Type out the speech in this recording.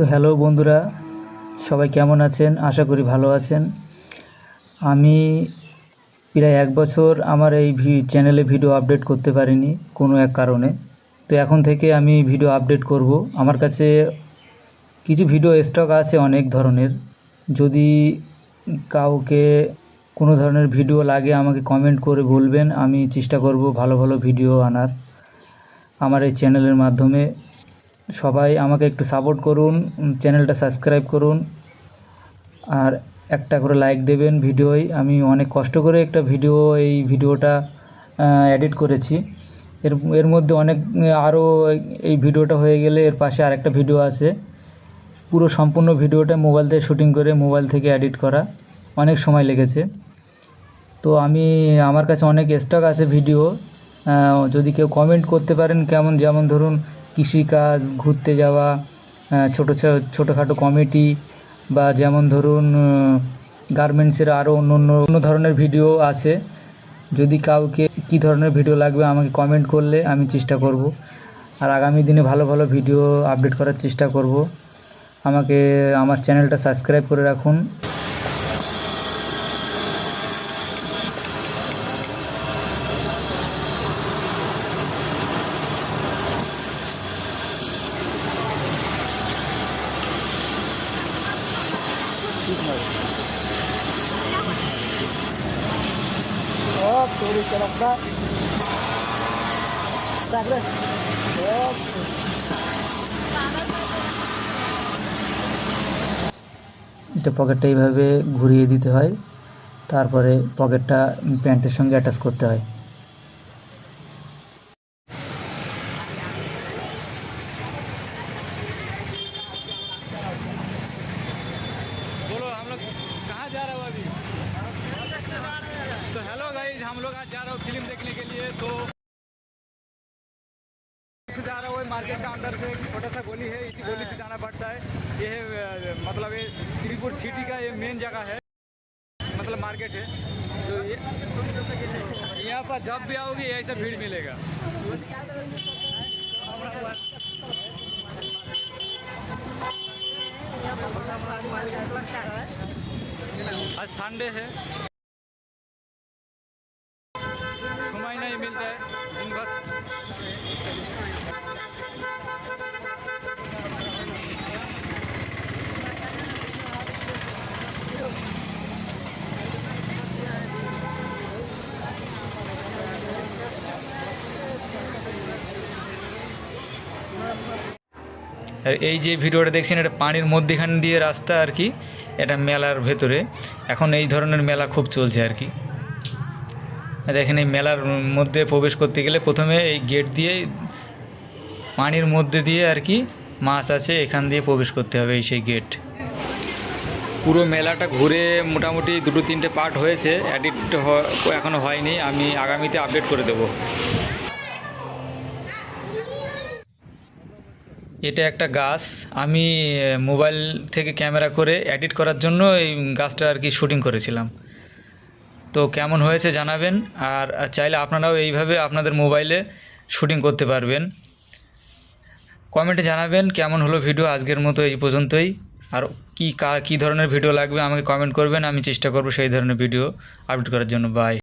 তো হ্যালো বন্ধুরা, সবাই কেমন আছেন? আশা করি ভালো আছেন। আমি প্রায় এক বছর আমার এই চ্যানেলে ভিডিও আপডেট করতে পারিনি কোনো এক কারণে। তো এখন থেকে আমি ভিডিও আপডেট করব। আমার কাছে কিছু ভিডিও স্টক আছে অনেক ধরনের। যদি কাউকে কোনো ধরনের ভিডিও লাগে, আমাকে কমেন্ট করে বলবেন। আমি চেষ্টা করব ভালো ভালো ভিডিও আনার। আমার এই চ্যানেলের মাধ্যমে। সবাই আমাকে একটু সাপোর্ট করুন চ্যানেলটা সাবস্ক্রাইব করুন, আর একটা করে লাইক দেবেন ভিডিওয়। আমি অনেক কষ্ট করে একটা ভিডিও, এই ভিডিওটা এডিট করেছি। এর এর মধ্যে অনেক আরও এই ভিডিওটা হয়ে গেলে এর পাশে আরেকটা ভিডিও আছে। পুরো সম্পূর্ণ ভিডিওটা মোবাইল থেকে শুটিং করে মোবাইল থেকে এডিট করা। অনেক সময় লেগেছে। তো আমি, আমার কাছে অনেক স্টক আছে ভিডিও যদি কেউ কমেন্ট করতে পারেন, কেমন, যেমন ধরুন কৃষিকাজ, ঘুরতে যাওয়া ছোটো ছোটোখাটো কমিটি বা যেমন ধরুন গার্মেন্টসের আরও অন্য অন্য অন্য ধরনের ভিডিও আছে। যদি কাউকে কী ধরনের ভিডিও লাগবে আমাকে কমেন্ট করলে আমি চেষ্টা করব। আর আগামী দিনে ভালো ভালো ভিডিও আপডেট করার চেষ্টা করব। আমাকে, আমার চ্যানেলটা সাবস্ক্রাইব করে রাখুন। সব তৈরি চরকটা থাকলে সব এটা পকেটটা এইভাবে ঘুরিয়ে দিতে হয়। তারপরে পকেটটা প্যান্টের সঙ্গে অ্যাটাচ করতে হয়। आज जा रहे हो फ़िल्म देखने के लिए तो जा रहा हूँ। मार्केट का अंदर से छोटा सा गली है, इसी गली से जाना पड़ता है। ये मतलब ये त्रिपुर सिटी का ये मेन जगह है मतलब मार्केट है। तो ये, यहाँ पर जब भी आओगे ऐसा भीड़ मिलेगा। आज संडे है। দিনভর আর এই যে ভিডিওটা দেখছেন, এটা পানির মধ্যেখান দিয়ে রাস্তা আর কি, এটা মেলার ভেতরে। এখন এই ধরনের মেলা খুব চলছে আর কি। দেখেন এই মেলার মধ্যে প্রবেশ করতে গেলে প্রথমে এই গেট দিয়ে পানির মধ্যে দিয়ে আর কি মাছ আছে, এখান দিয়ে প্রবেশ করতে হবে এই সেই গেট। পুরো মেলাটা ঘুরে মোটামুটি দুটো তিনটে পার্ট হয়েছে, এডিট এখনও হয়নি, আমি আগামীতে আপডেট করে দেবো। এটা একটা গাছ, আমি মোবাইল থেকে ক্যামেরা করে এডিট করার জন্য এই গাছটা আর কি শুটিং করেছিলাম। তো কেমন হয়েছে জানাবেন, আর চাইলে আপনারাও এইভাবে আপনাদের মোবাইলে শুটিং করতে পারবেন। কমেন্টে জানাবেন কেমন হলো ভিডিও আজকের মতো এই পর্যন্তই, আর কি কা, কী ধরনের ভিডিও লাগবে আমাকে কমেন্ট করবেন, আমি চেষ্টা করব সেই ধরনের ভিডিও আপলোড করার জন্য। বাই।